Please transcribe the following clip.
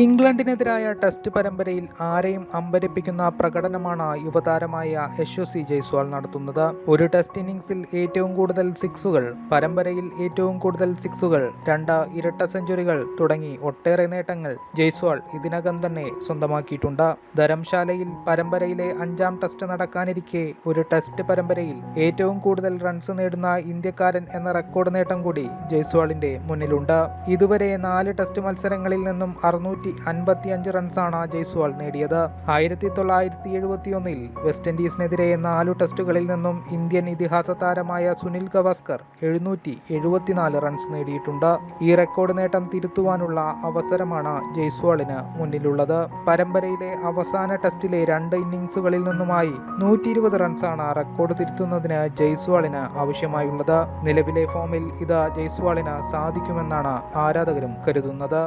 ഇംഗ്ലണ്ടിനെതിരായ ടെസ്റ്റ് പരമ്പരയിൽ ആരെയും അമ്പരപ്പിക്കുന്ന പ്രകടനമാണ് യുവതാരമായ യശസ്വി ജയ്സ്വാൾ നടത്തുന്നത്. ഒരു ടെസ്റ്റ് ഇന്നിംഗ്സിൽ ഏറ്റവും കൂടുതൽ സിക്സുകൾ പരമ്പരയിൽ ഏറ്റവും കൂടുതൽ സിക്സുകൾ രണ്ട് ഇരട്ട സെഞ്ചുറികൾ തുടങ്ങി ഒട്ടേറെ നേട്ടങ്ങൾ ജയ്സ്വാൾ ഇതിനകം തന്നെ സ്വന്തമാക്കിയിട്ടുണ്ട്. ധരംശാലയിൽ പരമ്പരയിലെ അഞ്ചാം ടെസ്റ്റ് നടക്കാനിരിക്കെ ഒരു ടെസ്റ്റ് പരമ്പരയിൽ ഏറ്റവും കൂടുതൽ റൺസ് നേടുന്ന ഇന്ത്യക്കാരൻ എന്ന റെക്കോർഡ് നേട്ടം കൂടി ജയ്സ്വാളിന്റെ മുന്നിലുണ്ട്. ഇതുവരെ നാല് ടെസ്റ്റ് മത്സരങ്ങളിൽ നിന്നും അറുന്നൂറ്റി അൻപത്തി അഞ്ച് റൺസാണ് ജയ്സ്വാൾ നേടിയത്. ആയിരത്തി തൊള്ളായിരത്തി എഴുപത്തി ഒന്നിൽ വെസ്റ്റ് ഇൻഡീസിനെതിരെ നാലു ടെസ്റ്റുകളിൽ നിന്നും ഇന്ത്യൻ ഇതിഹാസ താരമായ സുനിൽ ഗവാസ്കർ എഴുന്നൂറ്റി എഴുപത്തിനാല് റൺസ് നേടിയിട്ടുണ്ട്. ഈ റെക്കോർഡ് നേട്ടം തിരുത്തുവാനുള്ള അവസരമാണ് ജയ്സ്വാളിന് മുന്നിലുള്ളത്. പരമ്പരയിലെ അവസാന ടെസ്റ്റിലെ രണ്ട് ഇന്നിംഗ്സുകളിൽ നിന്നുമായി നൂറ്റി ഇരുപത് റൺസാണ് റെക്കോർഡ് തിരുത്തുന്നതിന് ജയ്സ്വാളിന് ആവശ്യമായുള്ളത്. നിലവിലെ ഫോമിൽ ഇത് ജയ്സ്വാളിന് സാധിക്കുമെന്നാണ് ആരാധകരും കരുതുന്നത്.